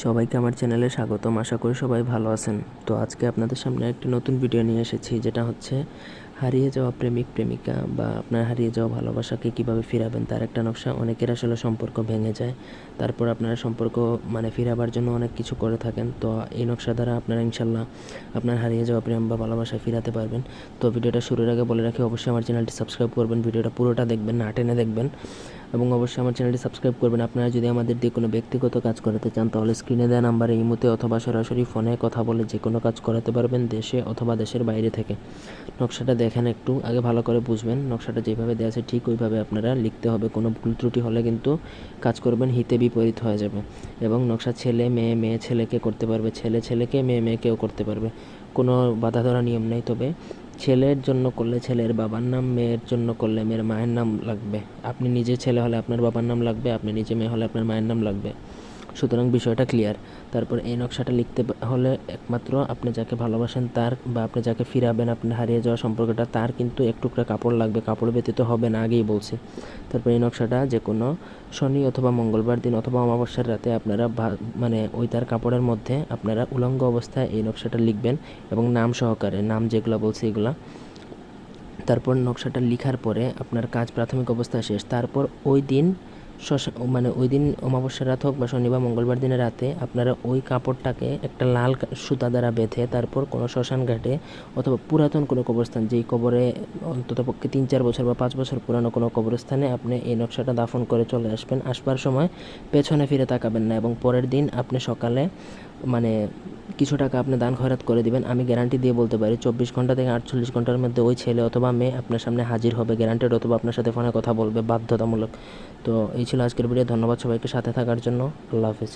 সবাইকে আমার চ্যানেলে স্বাগতম। আশা করি সবাই ভালো আছেন। তো আজকে আপনাদের সামনে একটি নতুন ভিডিও নিয়ে এসেছি, যেটা হচ্ছে হারিয়ে যাওয়া প্রেমিক, প্রেমিকা বা আপনার হারিয়ে যাওয়া ভালোবাসাকে কীভাবে ফিরাবেন, তার একটা নকশা। অনেকের আসলে সম্পর্ক ভেঙে যায়, তারপর আপনারা সম্পর্ক মানে ফিরাবার জন্য অনেক কিছু করে থাকেন। তো এই নকশা দ্বারা আপনারা ইনশাল্লাহ আপনার হারিয়ে যাওয়া প্রেম বা ভালোবাসা ফিরাতে পারবেন। তো ভিডিওটা শুরুর আগে বলে রাখি, অবশ্যই আমার চ্যানেলটি সাবস্ক্রাইব করবেন। ভিডিওটা পুরোটা দেখবেন, না টেনে দেখবেন। এবং অবশ্যই আমার চ্যানেলটি সাবস্ক্রাইব করবেন। আপনারা যদি আমাদের দিয়ে কোনো ব্যক্তিগত কাজ করাতে চান, তাহলে স্ক্রিনে দেওয়া নাম্বারে ইমোতে অথবা সরাসরি ফোনে কথা বলে যে কোনো কাজ করাতে পারবেন দেশে অথবা দেশের বাইরে থেকে। নকশাটা দেখেন একটু, আগে ভালো করে বুঝবেন। নকশাটা যেভাবে দেওয়া আছে, ঠিক ওইভাবে আপনারা লিখতে হবে। কোনো ভুল ত্রুটি হলে কিন্তু কাজ করবেন, হিতে বিপরীত হয়ে যাবে। এবং নকশা ছেলে, মেয়ে মেয়ে ছেলেকে করতে পারবে। ছেলে ছেলেকে, মেয়ে মেয়েকেও করতে পারবে। কোনো বাধা ধরা নিয়ম নেই তবে। ছেলের জন্য করলে ছেলের বাবার নাম, মেয়ের জন্য করলে মেয়ের মায়ের নাম লাগবে। আপনি নিজে ছেলে হলে আপনার বাবার নাম লাগবে, আপনি নিজে মেয়ে হলে আপনার মায়ের নাম লাগবে। সুতরাং বিষয়টা ক্লিয়ার তারপর এই নকশাটা লিখতে হলে একমাত্র আপনি যাকে ভালোবাসেন তার বা আপনি যাকে ফিরাবেন আপনার হারিয়ে যাওয়া সম্পর্কটা, তার কিন্তু এক টুকরা কাপড় লাগবে। কাপড় ব্যতীত হবে না, আগেই বলছি। তারপর এই নকশাটা যে কোনো শনি অথবা মঙ্গলবার দিন অথবা অমাবস্যার রাতে আপনারা মানে ওই তার কাপড়ের মধ্যে আপনারা উলঙ্গ অবস্থায় এই নকশাটা লিখবেন এবং নাম সহকারে, নাম যেগুলো বলছি এগুলা। তারপর নকশাটা লিখার পরে আপনার কাজ প্রাথমিক অবস্থায় শেষ। তারপর ওই দিন মানে ওই দিন অমাবস্যার রাত হোক বা শনিবার, মঙ্গলবার দিনের রাতে আপনারা ওই কাপড়টাকে একটা লাল সুতা দ্বারা বেঁধে তারপর কোনো শ্মশান ঘাটে অথবা পুরাতন কোনো কবরস্থান, যেই কবরে অন্তত পক্ষে তিন চার বছর বা পাঁচ বছর পুরানো কোনো কবরস্থানে আপনি এই নকশাটা দাফন করে চলে আসবেন। আসবার সময় পেছনে ফিরে তাকাবেন না এবং পরের দিন আপনি সকালে মানে কিছু টাকা আপনি দান খয়রাত করে দিবেন। আমি গ্যারান্টি দিয়ে বলতে পারি, চব্বিশ ঘণ্টা থেকে আটচল্লিশ ঘণ্টার মধ্যে ওই ছেলে অথবা মেয়ে আপনার সামনে হাজির হবে, গ্যারান্টেড অথবা আপনার সাথে ফোনে কথা বলবে, বাধ্যতামূলক। তো এই ছিল আজকের ভিডিও ধন্যবাদ সবাইকে সাথে থাকার জন্য। আল্লাহ হাফিজ।